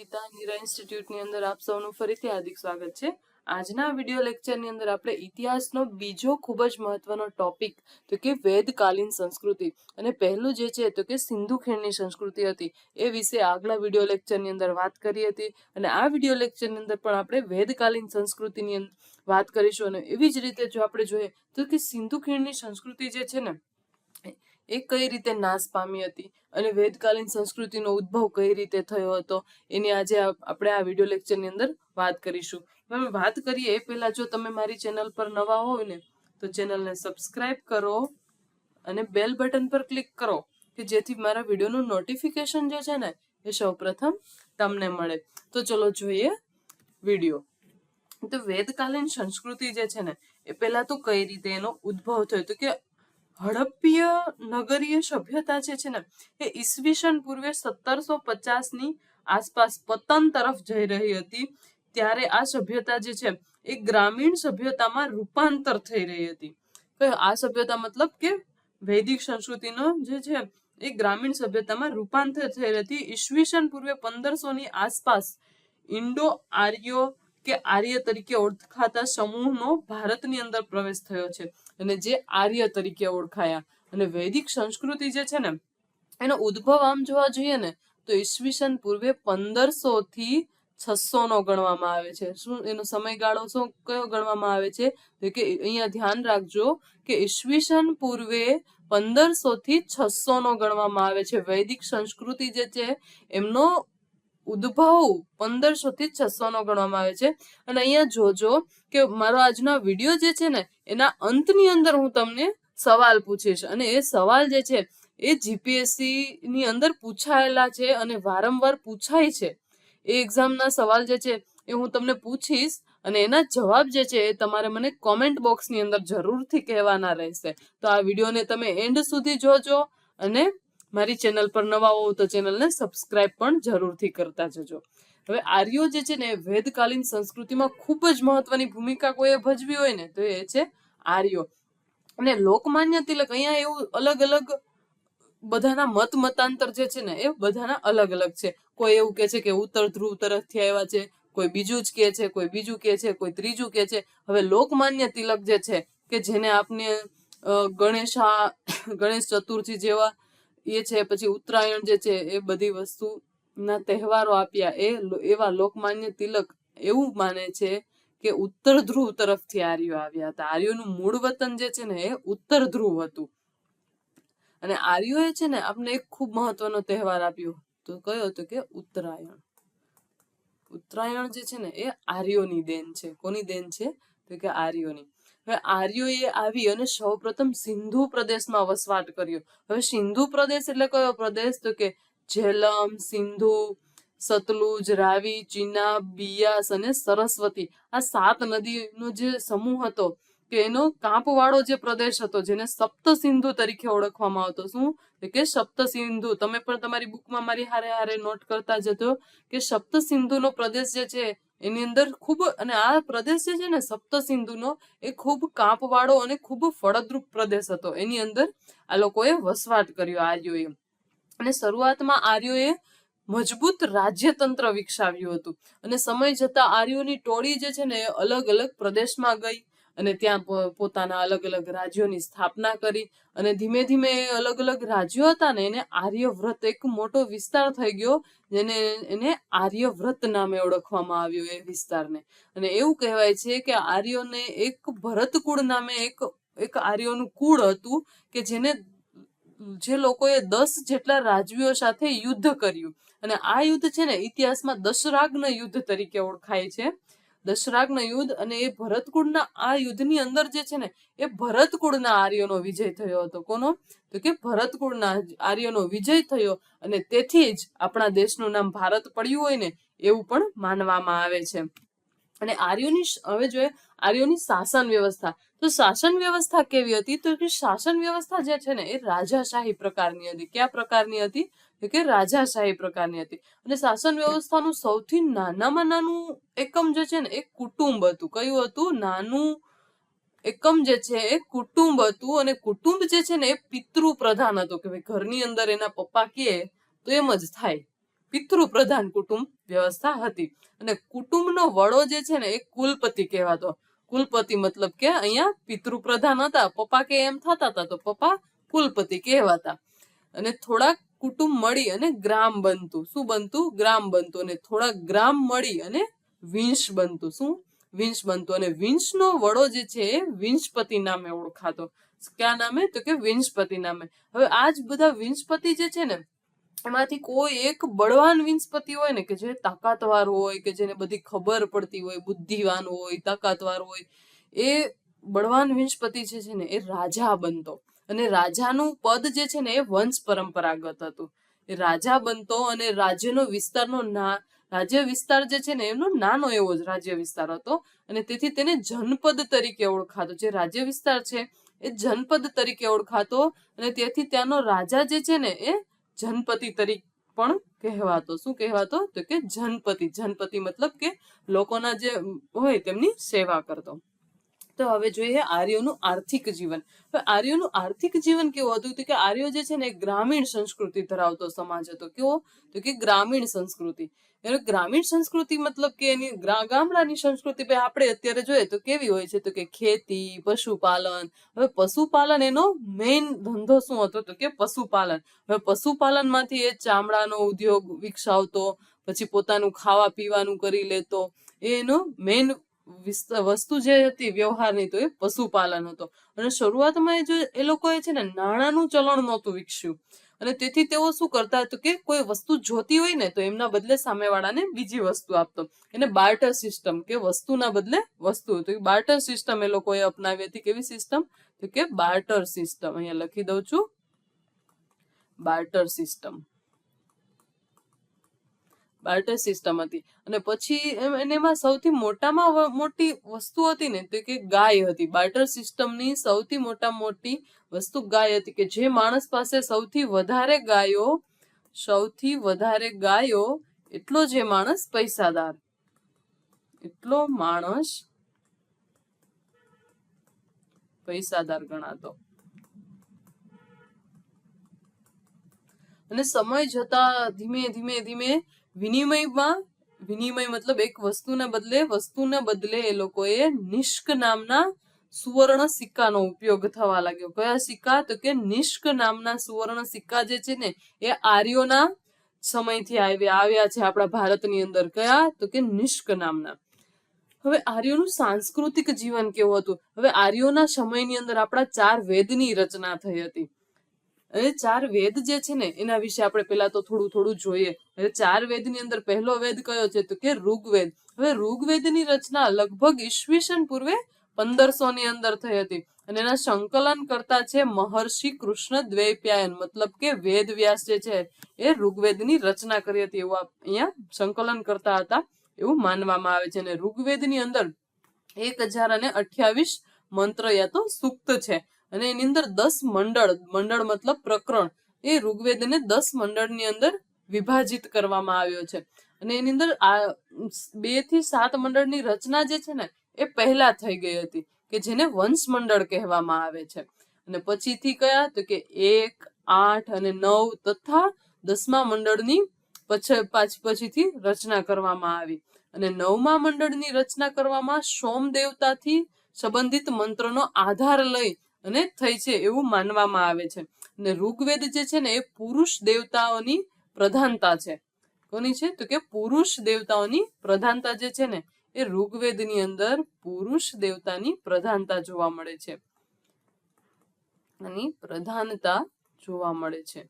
નિકિતા નીરા ઇન્સ્ટિટ્યૂટની અંદર આપ સૌનું ફરીથી હાર્દિક સ્વાગત છે. આજના વીડિયો લેક્ચરની અંદર આપણે ઇતિહાસનો બીજો ખૂબ જ મહત્વનો ટોપિક, તો કે વેદકાલીન સંસ્કૃતિ. અને પહેલું જે છે, તો કે સિંધુ ખીણની સંસ્કૃતિ હતી. એ વિશે આગલા વિડિયો લેક્ચરની અંદર વાત કરી હતી. અને આ વિડિયો લેક્ચરની અંદર પણ આપણે વેદકાલીન સંસ્કૃતિની વાત કરીશું. અને એવી જ રીતે જો આપણે જોઈએ, તો કે સિંધુ ખીણની સંસ્કૃતિ જે છે ને એ કઈ રીતે નાશ પામી હતી અને વેદકાલીન સંસ્કૃતિનો ઉદ્ભવ કઈ રીતે થયો હતો, એની આજે આપણે આ વીડિયો લેક્ચરની અંદર વાત કરીશું. હવે વાત કરીએ એ પહેલા જો તમે મારી ચેનલ પર નવા હોય ને, તો ચેનલને સબસ્ક્રાઇબ કરો અને બેલ બટન પર ક્લિક કરો, કે જેથી મારા વિડીયોનું નોટિફિકેશન જે છે ને, એ સૌપ્રથમ તમને મળે. તો ચલો જોઈએ વીડિયો તો વેદકાલીન સંસ્કૃતિ જે છે ને, એ પહેલા તો કઈ રીતે એનો ઉદ્ભવ થયો? તો કે હડપ્પીય નગરીય સભ્યતા જે છે ને, એ ઈસવીસન પૂર્વે સત્તરસો પચાસની આસપાસ પતન તરફ જઈ રહી હતી. ત્યારે આ સભ્યતા જે છે, એ ગ્રામીણ સભ્યતામાં રૂપાંતર થઈ રહી હતી. આ સભ્યતા મતલબ કે વૈદિક સંસ્કૃતિનો જે છે, એ ગ્રામીણ સભ્યતામાં રૂપાંતર થઈ હતી. ઈસવીસન પૂર્વે પંદરસો ની આસપાસ ઇન્ડો આર્યો કે આર્ય તરીકે ઓળખાતા સમૂહનો ભારતની અંદર પ્રવેશ થયો છે. અને જે આર્ય તરીકે ઓળખાયા. અને વૈદિક સંસ્કૃતિ જે છે ને, એનો ઉદ્ભવ આમ જોવા જોઈએ ને, તો ઈસવીસન પૂર્વે પંદરસો થી છસો નો ગણવામાં આવે છે. શું એનો સમયગાળો શું કયો ગણવામાં આવે છે? તો કે અહીંયા ધ્યાન રાખજો કે ઈસવીસન પૂર્વે પંદરસો થી છસો નો ગણવામાં આવે છે. વૈદિક સંસ્કૃતિ જે છે, એમનો ઉદ્ભવ પંદરસો થી છસો નો ગણવામાં આવે છે. અને અહીંયા જોજો કે મારો આજનો વીડિયો જે છે ને એના અંતની અંદર હું તમને સવાલ પૂછીશ. અને એ સવાલ જે છે, એ જીપીએસસી ની અંદર પૂછાયેલા છે અને વારંવાર પૂછાય છે. એ એક્ઝામના સવાલ જે છે, એ હું તમને પૂછીશ અને એના જવાબ જે છે, એ તમારે મને કોમેન્ટ બોક્સની અંદર જરૂરથી કહેવાના રહેશે. તો આ વિડીયોને તમે એન્ડ સુધી જોજો અને મારી ચેનલ પર નવા હોવ તો ચેનલને સબસ્ક્રાઇબ પણ જરૂરથી કરતા જજો. હવે આર્યો જે છે ને વેદકાલીન સંસ્કૃતિમાં ખૂબ જ મહત્વની ભૂમિકા કોઈએ ભજવી હોય ને, તો એ છે આર્યો. અને લોકમાન્ય તિલક અહીંયા એવું અલગ અલગ બધાના મત મતાંતર જે છે ને, એ બધાના અલગ અલગ છે. કોઈ એવું કે છે કે ઉત્તર ધ્રુવ તરફથી આવ્યા છે, કોઈ બીજું જ કે છે, કોઈ બીજું કે છે, કોઈ ત્રીજું કે છે. હવે લોકમાન્ય તિલક જે છે, કે જેને આપને ગણેશા ગણેશ ચતુર્થી જેવા એ છે, પછી ઉત્તરાયણ જે છે, એ બધી વસ્તુના તહેવારો આપ્યા, એ એવા લોકમાન્ય તિલક એવું માને છે કે ઉત્તર ધ્રુવ તરફથી આર્યો આવ્યા હતા. આર્યોનું મૂળ વતન જે છે ને એ ઉત્તર ધ્રુવ હતું. અને આર્યોએ છે ને આપણે એક ખૂબ મહત્વનો તહેવાર આપ્યો તો કયો હતો કે ઉત્તરાયણ. ઉત્તરાયણ જે છે ને એ આર્યોની દેન છે. કોની દેન છે? તો કે આર્યોની. હવે આર્યોએ આવી અને સૌપ્રથમ સિંધુ પ્રદેશમાં વસવાટ કર્યો. હવે સિંધુ પ્રદેશ એટલે કયો પ્રદેશ? તો કે ઝેલમ સિંધુ સતલુજ, રાવી, ચીના, બિયાસ અને સરસ્વતી. આ સાત નદીનો જે સમૂહ હતો, કે એનો કાંપવાળો જે પ્રદેશ હતો, જેને સપ્ત સિંધુ તરીકે ઓળખવામાં આવતો. શું? કે સપ્ત સિંધુ. તમે પણ તમારી બુકમાં મારી હારે હારે નોટ કરતા જતો કે સપ્ત સિંધુનો પ્રદેશ જે છે, એની અંદર ખૂબ અને આ પ્રદેશ જે છે ને, સપ્ત સિંધુનો, એ ખૂબ કાંપવાળો અને ખૂબ ફળદ્રુપ પ્રદેશ હતો. એની અંદર આ લોકોએ વસવાટ કર્યો આર્યોએ. અને શરૂઆતમાં આર્યોએ મજબૂત રાજ્યતંત્ર વિકસાવ્યું હતું. અને સમય જતા આર્યોની ટોળી જે છે ને અલગ અલગ પ્રદેશમાં ગઈ અને ત્યાં પોતાના અલગ અલગ રાજ્યોની સ્થાપના કરી અને ધીમે ધીમે એ અલગ અલગ રાજ્યો હતા ને એને આર્યવ્રત એક મોટો વિસ્તાર થઈ ગયો જેને એને આર્યવ્રત નામે ઓળખવામાં આવ્યો એ વિસ્તારને. અને એવું કહેવાય છે કે આર્યોને એક ભરતકુળ નામે એક એક આર્યોનું કુળ હતું કે જેને જે લોકોએ દસ જેટલા રાજવીઓ સાથે યુદ્ધ કર્યું. અને આ યુદ્ધ છે ને ઇતિહાસમાં દશરાગ્ન યુદ્ધ તરીકે ઓળખાય છે. દશરાગ્ન યુદ્ધ અને એ ભરતકુળના આ યુદ્ધની અંદર જે છે ને, એ ભરતકુળના આર્યોનો વિજય થયો હતો. કોનો? તો કે ભરતકુળના આર્યોનો વિજય થયો અને તેથી જ આપણા દેશનું નામ ભારત પડ્યું હોય ને, એવું પણ માનવામાં આવે છે. અને આર્યોની હવે જોઈએ, આર્યોની શાસન વ્યવસ્થા. તો શાસન વ્યવસ્થા કેવી હતી? તો કે શાસન વ્યવસ્થા જે છે ને, એ રાજાશાહી પ્રકારની હતી. કયા પ્રકારની હતી? તો કે રાજાશાહી પ્રકારની હતી. અને શાસન વ્યવસ્થાનું સૌથી નાનામાં નાનું એકમ જે છે ને, એ કુટુંબ હતું. કયું હતું? નાનું એકમ જે છે, એ કુટુંબ હતું. અને કુટુંબ જે છે ને, એ પિતૃ પ્રધાન હતું. કે ભાઈ ઘરની અંદર એના પપ્પા કહે તો એમ જ થાય. પિતૃ પ્રધાન કુટુંબ વ્યવસ્થા હતી. અને કુટુંબનો વડો જે છે ને, એ કુલપતિ કહેવાતો. કુલપતિ મતલબ કે અહીંયા પિતૃપ્રધાન હતા. પપ્પા કે એમ થતા હતા તો પપ્પા કુલપતિ કહેવાતા. અને થોડાક કુટુંબ મળી અને ગ્રામ બનતું. શું બનતું? ગ્રામ બનતું અને થોડાક ગ્રામ મળી અને વિંશ બનતું. શું? વિંશ બનતું. અને વિંશનો વડો જે છે એ વિંશપતિ નામે ઓળખાતો. કયા નામે? તો કે વિંશપતિ નામે. હવે આ જ બધા વિંશપતિ જે છે ને એમાંથી કોઈ એક બળવાન વિનસ્પતિ હોય ને કે જે તાકાતવાર હોય, કે જેને બધી ખબર પડતી હોય, બુદ્ધિવાન હોય, તાકાતવાર હોય, એ બળવાન વિનસ્પતિ જે છે ને, એ રાજા બનતો. અને રાજાનું પદ જે છે ને, એ વંશ પરંપરાગત હતું. એ રાજા બનતો અને રાજ્યનો વિસ્તારનો ના, રાજ્ય વિસ્તાર જે છે ને, એમનો નાનો એવો જ રાજ્ય વિસ્તાર હતો. અને તેથી તેને જનપદ તરીકે ઓળખાતો. જે રાજ્ય વિસ્તાર છે, એ જનપદ તરીકે ઓળખાતો. અને તેથી ત્યાંનો રાજા જે છે ને, એ જનપતિ તરીકે પણ કહેવાતો. શું કહેવાતો? તો કે જનપતિ. જનપતિ મતલબ કે લોકોના જે હોય તેમની સેવા કરતો. તો હવે જોઈએ આર્યોનું આર્થિક જીવન. આર્યોનું આર્થિક જીવન કેવું હતું કે આર્યો જે છે ને ગ્રામીણ સંસ્કૃતિ ધરાવતો સમાજ હતો. કેવો? તો કે ગ્રામીણ સંસ્કૃતિ. એટલે ગ્રામીણ સંસ્કૃતિ મતલબ કે એની ગામડાની સંસ્કૃતિ ભાઈ આપણે અત્યારે જોઈએ તો કેવી હોય છે? તો કે ખેતી, પશુપાલન. હવે પશુપાલન એનો મેઇન ધંધો શું હતો? તો કે પશુપાલન. હવે પશુપાલનમાંથી એ ચામડાનો ઉદ્યોગ વિકસાવતો, પછી પોતાનું ખાવા પીવાનું કરી લેતો. એનો મેઇન વસ્તુ જે હતી વ્યવહારની તો એ પશુપાલન હતો. અને શરૂઆતમાં એ જો, એ લોકોએ છે ને નાણાંનું ચલણ નહોતું વિકસ્યું. અને તેથી તેઓ શું કરતા તો કે કોઈ વસ્તુ જોતી હોય ને તો એમના બદલે સામેવાળાને બીજી વસ્તુ આપતો. એને બાર્ટર સિસ્ટમ કે વસ્તુના બદલે વસ્તુ તો બાર્ટર સિસ્ટમ એ લોકોએ અપનાવી હતી. કેવી સિસ્ટમ? તો કે બાર્ટર સિસ્ટમ. અહીંયા લખી દઉં છું. Barter system. બાર્ટર સિસ્ટમ હતી. અને પછી એમાં સૌથી મોટામાં મોટી વસ્તુ હતી ને તો કે ગાય હતી. બાર્ટર સિસ્ટમની સૌથી મોટા મોટી વસ્તુ ગાય હતી કે જે માણસ પાસે સૌથી વધારે ગાયો, સૌથી વધારે ગાયો એટલો જે માણસ પૈસાદાર. એટલો માણસ પૈસાદાર ગણાતો. અને સમય જતા ધીમે ધીમે ધીમે વિનિમયમાં, વિનિમય મતલબ એક વસ્તુના બદલે વસ્તુના બદલે એ લોકોએ નિષ્ક નામના સુવર્ણ સિક્કાનો ઉપયોગ થવા લાગ્યો. કયા સિક્કા? તો કે નિષ્ક નામના સુવર્ણ સિક્કા જે છે ને, એ આર્યોના સમયથી આવ્યા આવ્યા છે આપણા ભારતની અંદર. કયા? તો કે નિષ્ક નામના. હવે આર્યોનું સાંસ્કૃતિક જીવન કેવું હતું? હવે આર્યોના સમયની અંદર આપણા ચાર વેદની રચના થઈ હતી. અને ચાર વેદ જે છે ને, એના વિશે આપણે પેલા તો થોડું થોડું જોઈએ. હવે ચાર વેદની અંદર પહેલો વેદ કયો છે તો કે ઋગ્વેદ. હવે ઋગ્વેદની રચના લગભગ ઈસવીસન પૂર્વે પંદરસો ની અંદર થઈ હતી અને એના સંકલન કરતા છે મહર્ષિ કૃષ્ણ દ્વૈપ્યાયન મતલબ કે વેદ વ્યાસ જે છે, એ ઋગ્વેદની રચના કરી હતી એવું અહીંયા સંકલન કરતા હતા એવું માનવામાં આવે છે. અને ઋગ્વેદની અંદર એક હજાર અને અઠ્યાવીસ મંત્ર યા તો સૂક્ત છે. અને એની અંદર દસ મંડળ મંડળ મતલબ પ્રકરણ, એ ઋગ્વેદને દસ મંડળની અંદર વિભાજિત કરવામાં આવ્યો છે. અને એની અંદર આ બેથી સાત મંડળની રચના જે છે ને, એ પહેલા થઈ ગઈ હતી, કે જેને વંશ મંડળ કહેવામાં આવે છે. અને પછીથી કયા? તો કે એક, આઠ અને નવ તથા દસમા મંડળની પછી, પાછી, પછીથી રચના કરવામાં આવી. અને નવમા મંડળની રચના કરવામાં સોમ દેવતાથી સંબંધિત મંત્રનો આધાર લઈ અને થઈ છે એવું માનવામાં આવે છે. અને ઋગ્વેદ જે છે ને એ પુરુષ દેવતાઓની પ્રધાનતા છે. કોની છે? તો કે પુરુષ દેવતાઓની પ્રધાનતા જે છે ને એ ઋગ્વેદની અંદર પુરુષ દેવતાની પ્રધાનતા જોવા મળે છે. અને પ્રધાનતા જોવા મળે છે.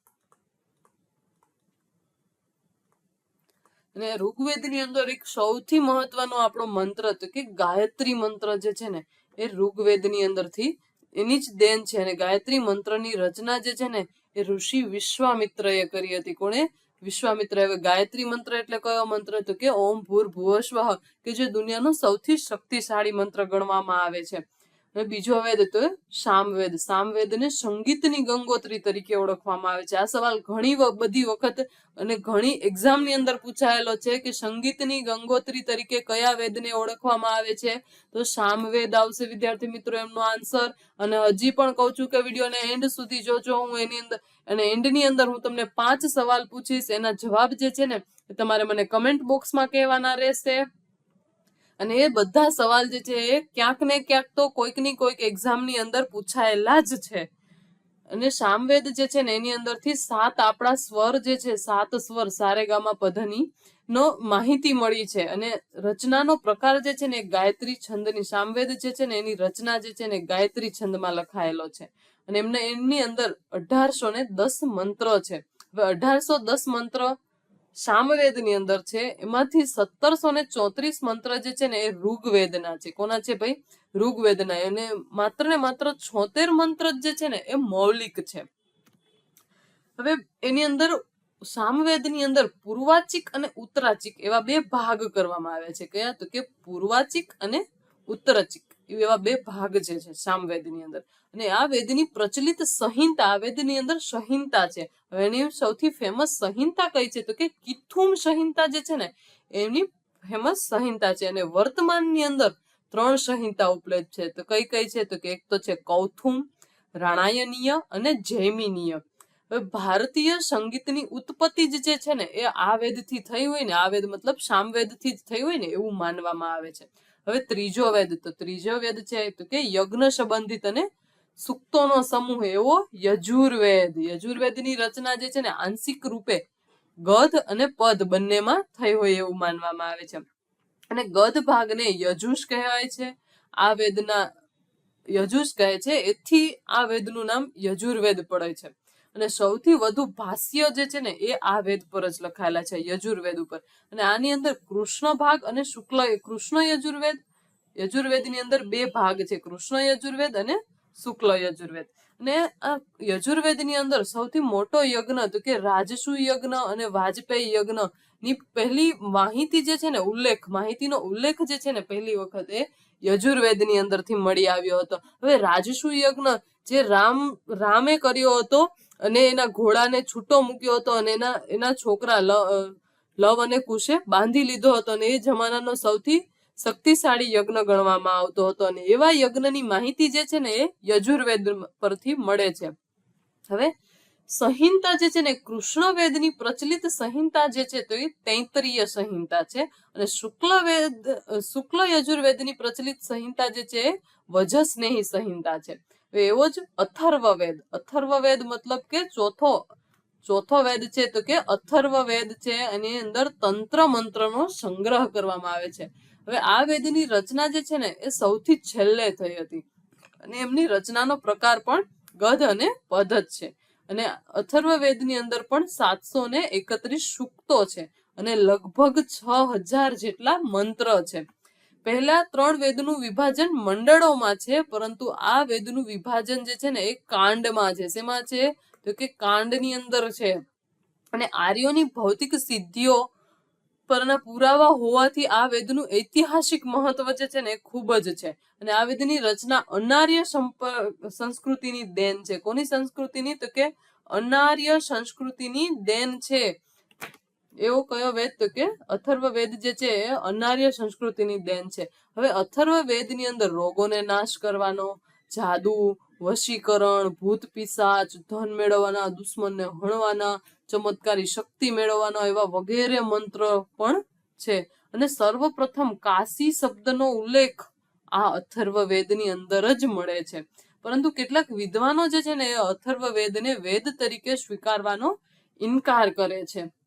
અને ઋગ્વેદની અંદર એક સૌથી મહત્વનો આપણો મંત્ર તો કે ગાયત્રી મંત્ર જે છે ને એ ઋગ્વેદની અંદરથી એની જ દેન છે અને ગાયત્રી મંત્રની રચના જે છે ને, એ ઋષિ વિશ્વામિત્રએ કરી હતી. કોણે? વિશ્વામિત્ર હવે ગાયત્રી મંત્ર એટલે કયો મંત્ર? તો કે ઓમ ભૂર ભુવસ્વ, કે જે દુનિયાનો સૌથી શક્તિશાળી મંત્ર ગણવામાં આવે છે. અને બીજો વેદ તો સામવેદ. સામવેદને સંગીતની ગંગોત્રી તરીકે ઓળખવામાં આવે છે. આ સવાલ ઘણી બધી વખત અને ઘણી એક્ઝામની અંદર પૂછાયેલો છે કે સંગીતની ગંગોત્રી તરીકે કયા વેદને ઓળખવામાં આવે છે? તો સામવેદ આવશે વિદ્યાર્થી મિત્રો એમનો આન્સર અને હજી પણ કહું છું કે વિડીયોને એન્ડ સુધી જોજો. હું એની અંદર, અને એન્ડની અંદર હું તમને પાંચ સવાલ પૂછીશ. એના જવાબ જે છે ને તમારે મને કમેન્ટ બોક્સમાં કહેવાના રહેશે. અને એ બધા સવાલ જે છે એ ક્યાંક ને ક્યાંક તો કોઈકની કોઈક એક્ઝામની અંદર પૂછાયેલા જ છે. અને સામવેદ જે છે ને એની અંદરથી સાત આપણા સ્વર જે છે, સાત સ્વર સારેગામા પધની નો માહિતી મળી છે. અને રચનાનો પ્રકાર જે છે ને ગાયત્રી છંદની, સામવેદ જે છે ને એની રચના જે છે ને ગાયત્રી છંદમાં લખાયેલો છે. અને એમને એમની અંદર અઢારસો ને દસ મંત્ર છે. હવે અઢારસો દસ મંત્ર સામવેદની અંદર છે, એમાંથી સત્તરસો ને ચોત્રીસ મંત્ર જે છે ને એ ઋગ્વેદના છે. કોના છે ભાઈ? ઋગ્વેદના. અને માત્ર ને માત્ર છોતેર મંત્ર જે છે ને એ મૌલિક છે. હવે એની અંદર સામવેદની અંદર પૂર્વાચિક અને ઉત્તરાચિક એવા બે ભાગ કરવામાં આવ્યા છે. કયા? તો કે પૂર્વાચિક અને ઉત્તરાચિક. એવા બે ભાગ જે છે સામવેદની અંદર. અને આ વેદની પ્રચલિત સંહિતા આ વેદની અંદર સંહિતા છે. એની સૌથી ફેમસ સંહિતા કઈ છે? તો કે કિથુમ સંહિતા જે છે ને, એની ફેમસ સંહિતા છે. અને વર્તમાનની અંદર ત્રણ સંહિતા ઉપલબ્ધ છે. તો કઈ કઈ છે? તો કે એક તો છે કૌથુમ, રાણાયનીય અને જૈમિનીય. ભારતીય સંગીતની ઉત્પત્તિ જ છે ને, એ આ વેદથી થઈ હોય ને, આ વેદ મતલબ સામવેદથી જ થઈ હોય ને, એવું માનવામાં આવે છે. હવે ત્રીજો વેદ, તો ત્રીજો વેદ છે, તો કે યજ્ઞ સંબંધિત અને સૂક્તોનો સમૂહ એવો યજુર્વેદ. યજુર્વેદની રચના જે છે ને આંશિક રૂપે ગધ અને પદ બંનેમાં થઈ હોય એવું માનવામાં આવે છે. અને ગધ ભાગને યજુષ કહેવાય છે. આ વેદના યજુષ કહે છે. એથી આ વેદનું નામ યજુર્વેદ પડે છે. અને સૌથી વધુ ભાષ્ય જે છે ને, એ આ વેદ પર જ લખાયેલા છે, યજુર્વેદ ઉપર. અને આની અંદર કૃષ્ણ ભાગ અને શુક્લ કૃષ્ણ યજુર્વેદ, યજુર્વેદની અંદર બે ભાગ છે, કૃષ્ણ યજુર્વેદ અને શુક્લ યજુર્વેદ. અને આ યજુર્વેદની અંદર સૌથી મોટો યજ્ઞ તો કે રાજસુ યજ્ઞ અને વાજપેયી યજ્ઞની પહેલી માહિતી જે છે ને, ઉલ્લેખ, માહિતીનો ઉલ્લેખ જે છે ને, પહેલી વખત એ યજુર્વેદની અંદરથી મળી આવ્યો હતો. હવે રાજસુ યજ્ઞ જે રામ, રામે કર્યો હતો અને એના ઘોડાને છૂટો મૂક્યો હતો અને એના એના છોકરા લવ અને કુશે બાંધી લીધો હતો અને એ જમાનાનો સૌથી શક્તિશાળી યજ્ઞ ગણવામાં આવતો હતો અને એવા યજ્ઞની માહિતી જે છે ને એ યજુર્વેદ પરથી મળે છે. હવે સંહિતા જે છે ને કૃષ્ણ વેદની પ્રચલિત સંહિતા જે છે તો એ તૈતરીય સંહિતા છે અને શુક્લ વેદ શુક્લ યજુર્વેદની પ્રચલિત સંહિતા જે છે વજસ્નેહી સંહિતા છે. એવો જ અથર્વવેદ. અથર્વવેદ મતલબ કે ચોથો ચોથો વેદ છે તો કે અથર્વ વેદ છે, એની અંદર તંત્ર મંત્રનો સંગ્રહ કરવામાં આવે છે. હવે આ વેદની રચના જે છે ને, એ સૌથી છેલ્લે થઈ હતી. અને એમની રચનાનો પ્રકાર પણ ગધ અને જ છે. અને અથર્વ વેદની અંદર પણ સાતસો ને એકત્રીસ સૂક્તો છે. અને લગભગ છ હજાર જેટલા મંત્ર છે. પહેલા ત્રણ વેદનું વિભાજન મંડળોમાં છે, પરંતુ આ વેદનું વિભાજન જે છે ને એ કાંડમાં છે. શેમાં છે? તો કે કાંડની અંદર છે. અને આર્યોની ભૌતિક સિદ્ધિઓ પરના પુરાવા હોવાથી આ વેદનું ઐતિહાસિક મહત્વ જે છે ને ખૂબ જ છે. અને આ વેદની રચના અનાર્ય સંસ્કૃતિની દેન છે. કોની સંસ્કૃતિની? તો કે અનાર્ય સંસ્કૃતિની દેન છે. એવો કયો વેદ તો કે અથર્વ વેદ જે છે એ અનાર્ય સંસ્કૃતિની દેન છે. હવે અથર્વ વેદની અંદર રોગોને નાશ કરવાનો, જાદુ, વશીકરણ, ભૂત પિશાચ, ધન મેળવવાના, દુશ્મનને હણવાના, ચમત્કારી શક્તિ મેળવવાના એવા વગેરે મંત્ર પણ છે. અને સર્વપ્રથમ કાશી શબ્દનો ઉલ્લેખ આ અથર્વ વેદની અંદર જ મળે છે. પરંતુ કેટલાક વિદ્વાનો જે છે ને એ અથર્વ વેદને વેદ તરીકે સ્વીકારવાનો ઇનકાર કરે છે.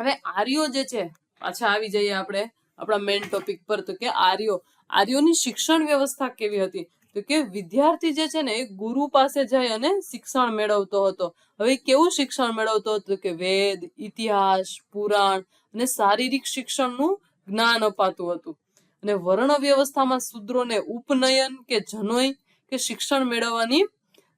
હવે આર્યો જે છે, પાછા આવી જઈએ આપણે, આપણા મેઇન ટોપિક પર. તો કે આર્યો, આર્યોની શિક્ષણ વ્યવસ્થા કેવી હતી? તો કે વિદ્યાર્થી જે છે ને, એ ગુરુ પાસે જઈ અને શિક્ષણ મેળવતો હતો. હવે કેવું શિક્ષણ મેળવતો હતો? કે વેદ, ઇતિહાસ, પુરાણ અને શારીરિક શિક્ષણનું જ્ઞાન અપાતું હતું. અને વર્ણ વ્યવસ્થામાં શૂદ્રોને ઉપનયન કે જનોય કે શિક્ષણ મેળવવાની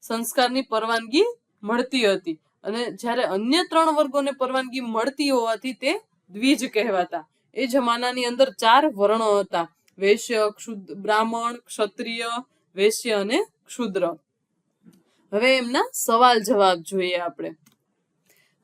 સંસ્કારની પરવાનગી મળતી હતી. અને જ્યારે અન્ય ત્રણ વર્ગોને પરવાનગી મળતી હોવાથી તે દ્વિજ કહેવાતા. એ જમાનાની અંદર ચાર વર્ણો હતા. વૈશ્ય, ક્ષુદ્ર, બ્રાહ્મણ, ક્ષત્રિય, વૈશ્ય અને ક્ષુદ્ર. હવે એમના સવાલ જવાબ જોઈએ આપણે.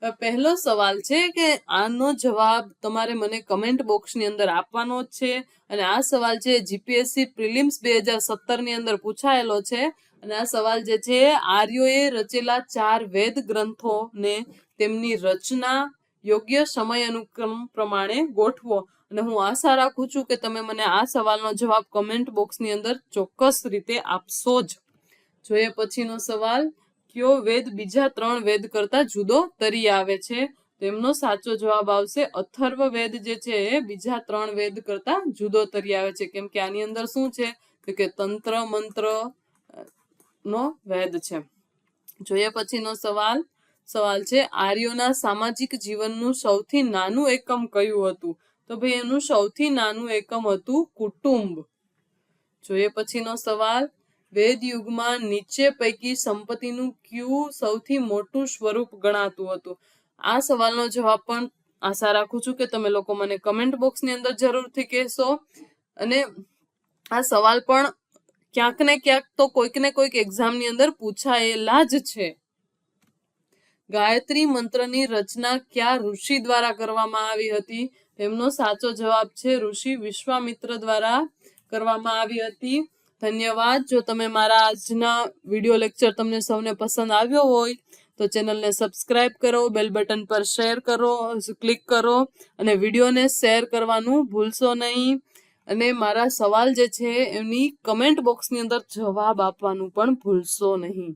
પહેલો સવાલ છે કે આનો જવાબ તમારે મને કમેન્ટ બોક્સની અંદર આપવાનો જ છે. અને આ સવાલ છે જીપીએસસી પ્રિલિમ્સ બે હજાર સત્તરની અંદર પૂછાયેલો છે. અને આ સવાલ જે છે, આર્યોએ રચેલા ચાર વેદ ગ્રંથોને તેમની રચના યોગ્ય સમય અનુક્રમ પ્રમાણે ગોઠવો. અને હું આશા રાખું છું કે તમે મને આ સવાલનો જવાબ કમેન્ટ બોક્સની અંદર ચોક્કસ રીતે આપશો જ. જોઈએ પછીનો સવાલ. કયો વેદ બીજા ત્રણ વેદ કરતા જુદો તરી આવે છે? તેમનો સાચો જવાબ આવશે, અથર્વ વેદ જે છે એ બીજા ત્રણ વેદ કરતા જુદો તરી આવે છે. કેમ કે આની અંદર શું છે? તો કે તંત્ર, મંત્ર નો વેદ છે. જોઈએ પછીનો સવાલ સવાલ છે, આર્યોના સામાજિક જીવનનું સૌથી નાનું એકમ કયું હતું? તો ભાઈ એનું સૌથી નાનું એકમ હતું કુટુંબ. જોઈએ પછીનો સવાલ વેદ યુગમાં નીચે પૈકી સંપત્તિનું કયું સૌથી મોટું સ્વરૂપ ગણાતું હતું? આ સવાલનો જવાબ પણ આશા રાખું છું કે તમે લોકો મને કમેન્ટ બોક્સની અંદર જરૂરથી કહેશો. અને આ સવાલ પણ ક્યાંક ને ક્યાંક તો કોઈક ને કોઈક એક્ઝામની અંદર પૂછાયેલા જ છે. ગાયત્રી મંત્રની રચના ક્યાં ઋષિ દ્વારા કરવામાં આવી હતી? તેમનો સાચો જવાબ છે ઋષિ વિશ્વામિત્ર દ્વારા કરવામાં આવી હતી. ધન્યવાદ. જો તમે મારા આજના વીડિયો લેક્ચર તમને સૌને પસંદ આવ્યો હોય, તો ચેનલને સબસ્ક્રાઇબ કરો, બેલ બટન પર શેર કરો, ક્લિક કરો અને વિડીયોને શેર કરવાનું ભૂલશો નહીં. અને મારા સવાલ જે છે એમની કમેન્ટ બોક્સની અંદર જવાબ આપવાનું પણ ભૂલશો નહીં.